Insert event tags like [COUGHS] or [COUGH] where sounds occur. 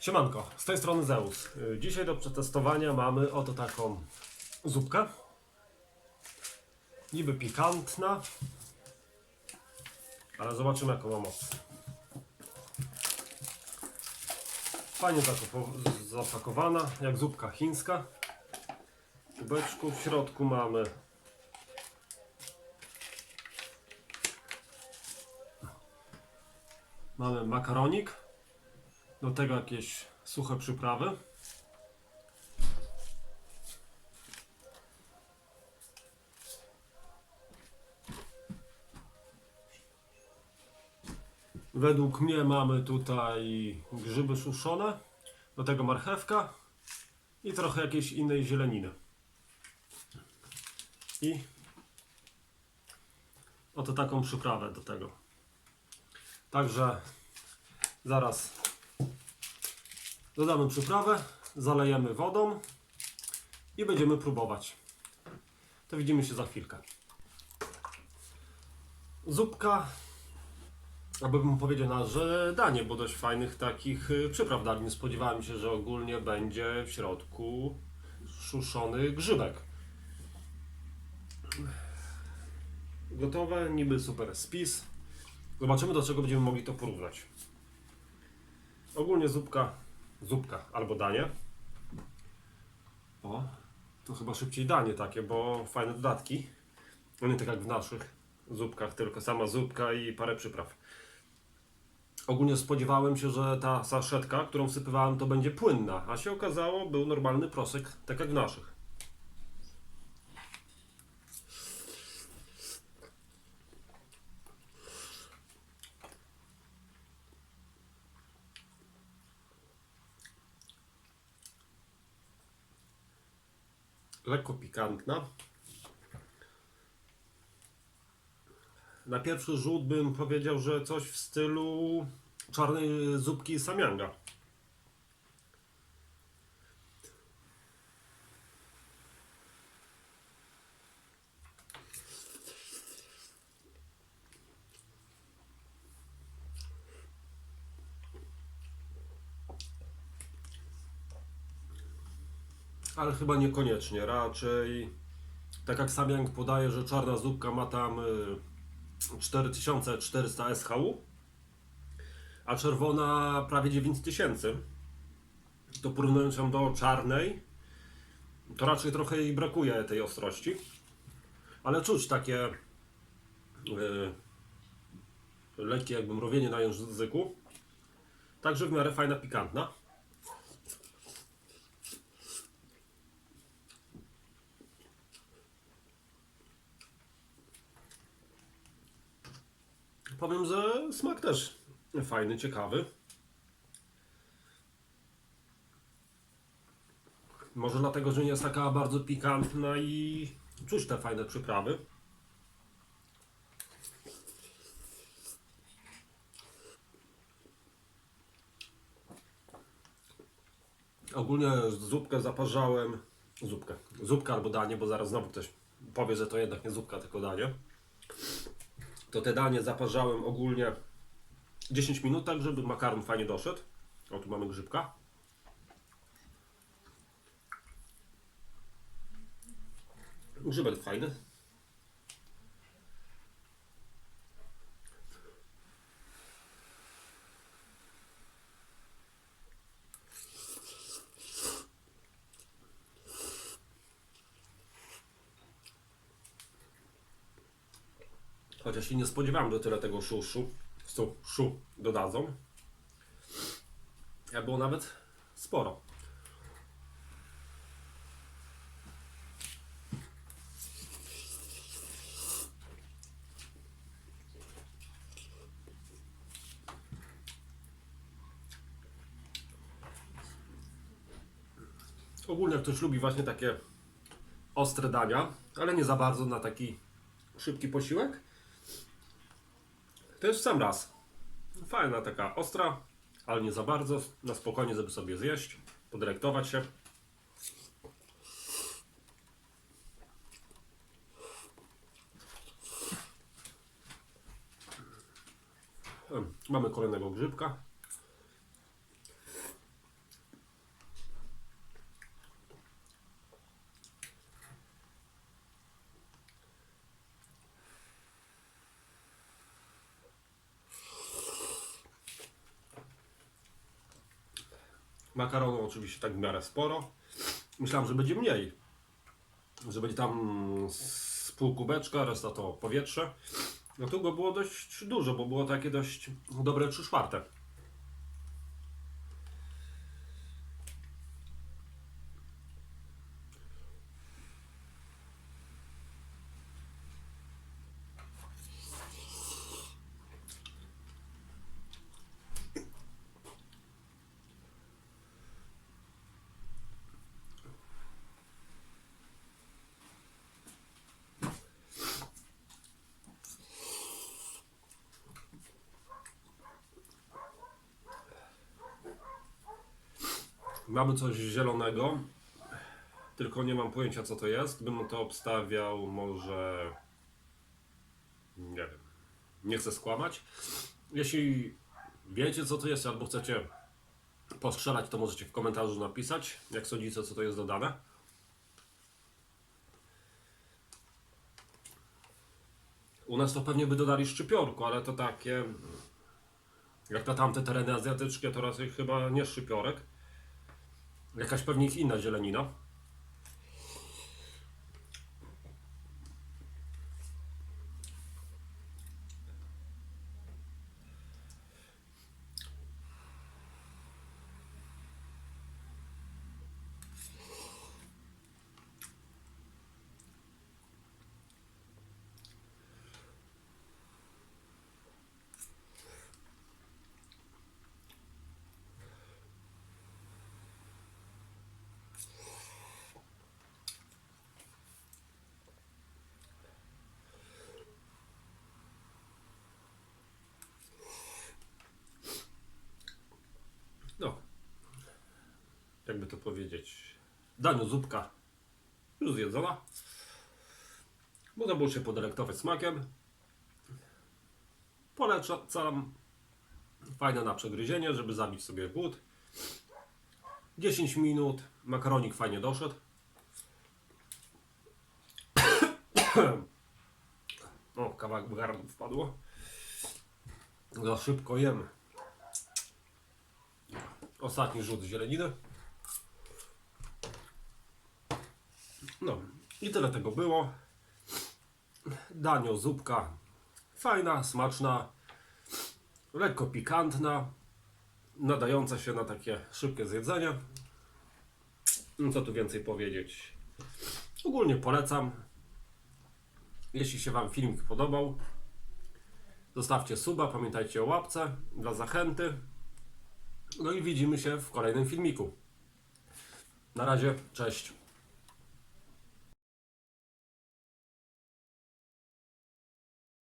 Siemanko, z tej strony Zeus. Y, Dzisiaj do przetestowania mamy oto taką zupkę. Niby pikantna, ale zobaczymy jaką ma moc. Fajnie zapakowana, jak zupka chińska. W kubeczku w środku mamy Mamy makaronik, do tego jakieś suche przyprawy. Według mnie mamy tutaj grzyby suszone, do tego marchewka i trochę jakiejś innej zieleniny. I oto taką przyprawę do tego. Także zaraz dodamy przyprawę, zalejemy wodą i będziemy próbować. To widzimy się za chwilkę. Zupka, abym powiedział na, że danie, bo dość fajnych takich y, przypraw dali. Nie spodziewałem się, że ogólnie będzie w środku szuszony grzybek. Gotowe, niby super spis. Zobaczymy do czego będziemy mogli to porównać. Ogólnie zupka, zupka albo danie. O, to chyba szybciej danie takie, bo fajne dodatki. No nie tak jak w naszych zupkach, tylko sama zupka i parę przypraw. Ogólnie spodziewałem się, że ta saszetka, którą wsypywałem, to będzie płynna, a się okazało, był normalny prosek, tak jak w naszych. Lekko pikantna. Na pierwszy rzut bym powiedział, że coś w stylu czarnej zupki samianga. Ale chyba niekoniecznie. Raczej, tak jak Samiang podaje, że czarna zupka ma tam y, 4400 SHU, a czerwona prawie 9000. To porównując ją do czarnej, to raczej trochę jej brakuje tej ostrości. Ale czuć takie y, lekkie jakby mrowienie na języku. Także w miarę fajna, pikantna. Powiem, że smak też fajny, ciekawy. Może dlatego, że nie jest taka bardzo pikantna i czuć te fajne przyprawy. Ogólnie zupkę zaparzałem. Zupkę. Zupkę albo danie, bo zaraz znowu ktoś powie, że to jednak nie zupka, tylko danie to te danie zaparzałem ogólnie 10 minut, tak żeby makaron fajnie doszedł. O, tu mamy grzybka. Grzybek fajny. Chociaż się nie spodziewałem, że tyle tego szuszu, su, szu dodadzą. A było nawet sporo. Ogólnie ktoś lubi właśnie takie ostre dania, ale nie za bardzo na taki szybki posiłek, to jest w sam raz. Fajna taka ostra, ale nie za bardzo. Na spokojnie, żeby sobie zjeść, podyrektować się. Em, Mamy kolejnego grzybka. Makaronu oczywiście tak w miarę sporo. Myślałem, że będzie mniej. Że będzie tam z pół kubeczka, reszta to powietrze. No tu go było dość dużo, bo było takie dość dobre 3 czwarte. Mamy coś zielonego, tylko nie mam pojęcia co to jest. Bym to obstawiał może... Nie wiem. Nie chcę skłamać. Jeśli wiecie co to jest albo chcecie postrzelać, to możecie w komentarzu napisać, jak sądzicie co to jest dodane. U nas to pewnie by dodali szczypiorku, ale to takie... Jak na tamte tereny azjatyckie, to raczej chyba nie szczypiorek. Jakaś pewnie inna zielenina. No, jakby to powiedzieć, daniu zupka już zjedzona. Można było się podelektować smakiem. Polecam. Fajne na przegryzienie, żeby zabić sobie głód. 10 minut, makaronik fajnie doszedł. [COUGHS] O, kawałek gardło wpadło. Za szybko jemy. Ostatni rzut zieleniny. No i tyle tego było. Danio, zupka. Fajna, smaczna, lekko pikantna, nadająca się na takie szybkie zjedzenie. No co tu więcej powiedzieć. Ogólnie polecam. Jeśli się Wam filmik podobał, zostawcie suba, pamiętajcie o łapce dla zachęty. No i widzimy się w kolejnym filmiku. Na razie, cześć.